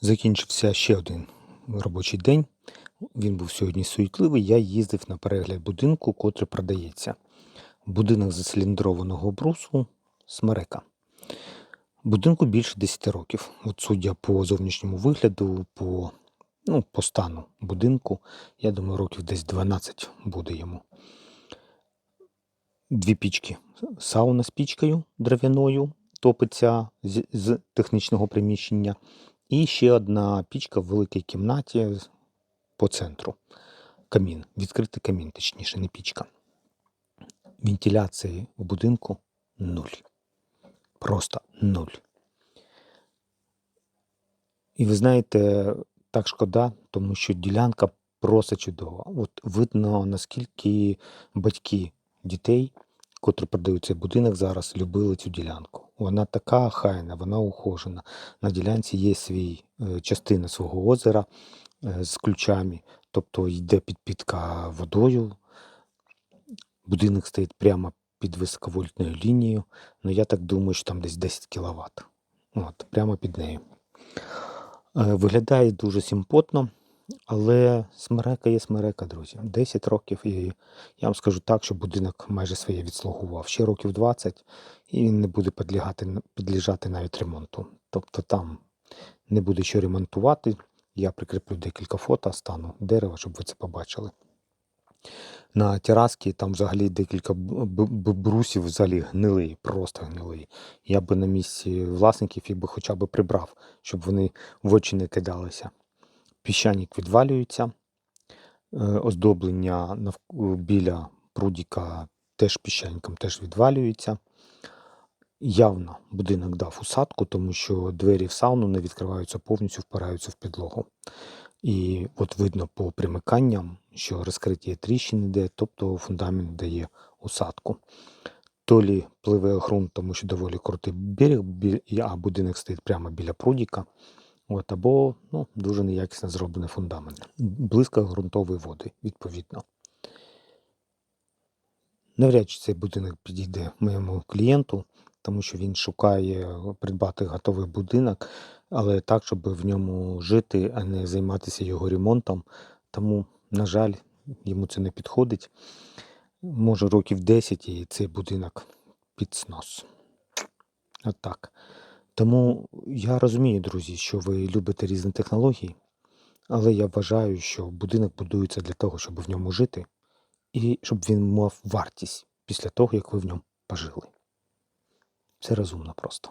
Закінчився ще один робочий день. Він був сьогодні суетливий. Я їздив на перегляд будинку, котрий продається. Будинок з циліндрованого брусу Смерека. Будинку більше 10 років. От судя по зовнішньому вигляду, по, ну, по стану будинку, я думаю, років десь 12 буде йому. Дві пічки. Сауна з пічкою дерев'яною топиться з, з технічного приміщення. І ще одна пічка в великій кімнаті по центру. Камін. Відкритий камін, точніше, не пічка. Вентиляції в будинку нуль. Просто нуль. І ви знаєте, так шкода, тому що ділянка просто чудова. От видно, наскільки батьки дітей, котрі продають цей будинок зараз, любили цю ділянку. Вона така хайна, вона ухожена. На ділянці є свій е, частина свого озера е, з ключами, тобто йде підпітка водою. Будинок стоїть прямо під високовольтною лінією. Ну я так думаю, що там десь 10 кВт. От, прямо під нею. Е, Виглядає дуже симпотно, але смерека є смерека, друзі. 10 років, і я вам скажу так, що будинок майже своє відслугував. Ще років 20, і не буде підлягати, підлежати навіть ремонту. Тобто там не буде що ремонтувати. Я прикріплю декілька фото стану дерева, щоб ви це побачили. На терасці там взагалі декілька брусів взагалі гнилий, просто гнилий. Я би на місці власників їх би хоча б прибрав, щоб вони в очі не кидалися. Піщаник відвалюється, е, оздоблення біля прудіка теж піщаником теж відвалюється. Явно будинок дав усадку, тому що двері в сауну не відкриваються повністю, впираються в підлогу. І от видно по примиканням, що розкриті тріщини де, тобто фундамент дає усадку. То лі пливе ґрунт, тому що доволі крутий берег, а будинок стоїть прямо біля прудіка. От, або ну, дуже неякісно зроблений фундамент. Близько ґрунтової води, відповідно. Навряд чи цей будинок підійде моєму клієнту, тому що він шукає придбати готовий будинок, але так, щоб в ньому жити, а не займатися його ремонтом. Тому, на жаль, йому це не підходить. Може, років 10 і цей будинок під снос. От так. Тому я розумію, друзі, що ви любите різні технології, але я вважаю, що будинок будується для того, щоб в ньому жити, і щоб він мав вартість після того, як ви в ньому пожили. Це розумно просто.